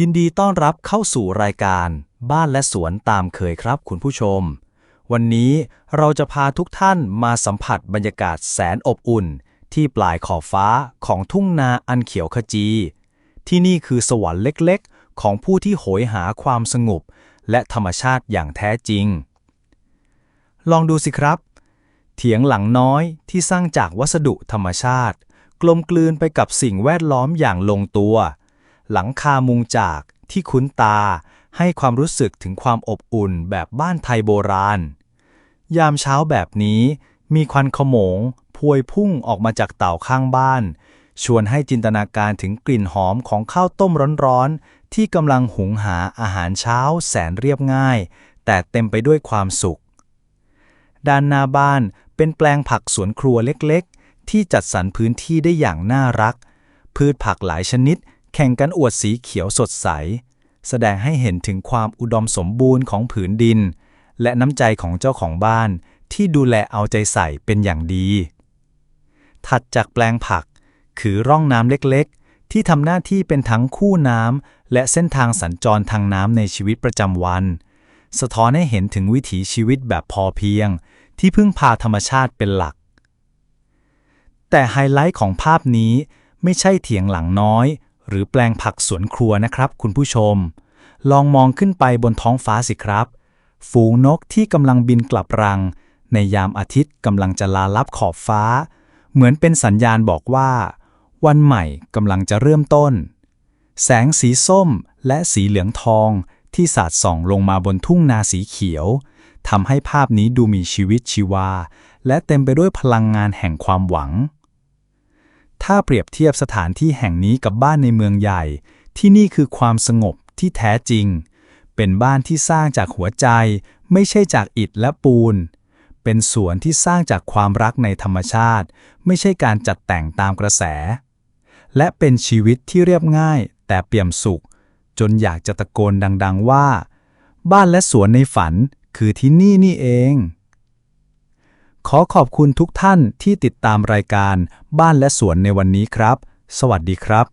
ยินดีต้อนรับเข้าสู่รายการบ้านและสวนตามเคยครับคุณผู้ชม วันนี้เราจะพาทุกท่านมาสัมผัสบรรยากาศแสนอบอุ่น ที่ปลายขอบฟ้าของทุ่งนาอันเขียวขจี ที่นี่คือสวรรค์เล็กๆ ของผู้ที่โหยหาความสงบ และธรรมชาติอย่างแท้จริง ลองดูสิครับ เถียงหลังน้อยที่สร้างจากวัสดุธรรมชาติ กลมกลืนไปกับสิ่งแวดล้อมอย่างลงตัว หลังคามุงจากที่คุ้นตา ให้ความรู้สึกถึงความอบอุ่นแบบบ้านไทยโบราณ ยามเช้าแบบนี้ มีควันขโมง พวยพุ่งออกมาจากเต่าข้างบ้าน ชวนให้จินตนาการถึงกลิ่นหอมของข้าวต้มร้อนๆ ที่กำลังหุงหาอาหารเช้าแสนเรียบง่าย แต่เต็มไปด้วยความสุข ด้านหน้าบ้านเป็นแปลงผักสวนครัวเล็กๆ ที่จัดสรรพื้นที่ได้อย่างน่ารัก พืชผักหลายชนิด แข่งกันอวดสีเขียวสดใส แสดงให้เห็นถึงความอุดมสมบูรณ์ของผืนดิน และน้ำใจของเจ้าของบ้านที่ดูแลเอาใจใส่เป็นอย่างดี ถัดจากแปลงผัก คือร่องน้ำเล็กๆ ที่ทำหน้าที่เป็นทั้งคู่น้ำและเส้นทางสัญจรทางน้ำในชีวิตประจำวัน สะท้อนให้เห็นถึงวิถีชีวิตแบบพอเพียง ที่พึ่งพาธรรมชาติเป็นหลัก แต่ไฮไลท์ของภาพนี้ไม่ใช่เถียงหลังน้อย หรือแปลงผักสวนครัวนะครับ คุณผู้ชม ลองมองขึ้นไปบนท้องฟ้าสิครับ ฝูงนกที่กำลังบินกลับรัง ในยามอาทิตย์กำลังจะลาลับขอบฟ้า เหมือนเป็นสัญญาณบอกว่า วันใหม่กำลังจะเริ่มต้น แสงสีส้มและสีเหลืองทองที่สาดส่องลงมาบนทุ่งนาสีเขียวทำให้ภาพนี้ดูมีชีวิตชีวา และเต็มไปด้วยพลังงานแห่งความหวัง ถ้าเปรียบเทียบสถานที่แห่งนี้กับบ้านในเมืองใหญ่ ที่นี่คือความสงบที่แท้จริง เป็นบ้านที่สร้างจากหัวใจ ไม่ใช่จากอิฐและปูน เป็นสวนที่สร้างจากความรักในธรรมชาติ ไม่ใช่การจัดแต่งตามกระแส และเป็นชีวิตที่เรียบง่าย แต่เปี่ยมสุข จนอยากจะตะโกนดัง ๆ ว่า บ้านและสวนในฝันคือที่นี่นี่เอง ขอขอบคุณทุกท่านที่ติดตามรายการบ้านและสวนในวันนี้ครับ สวัสดีครับ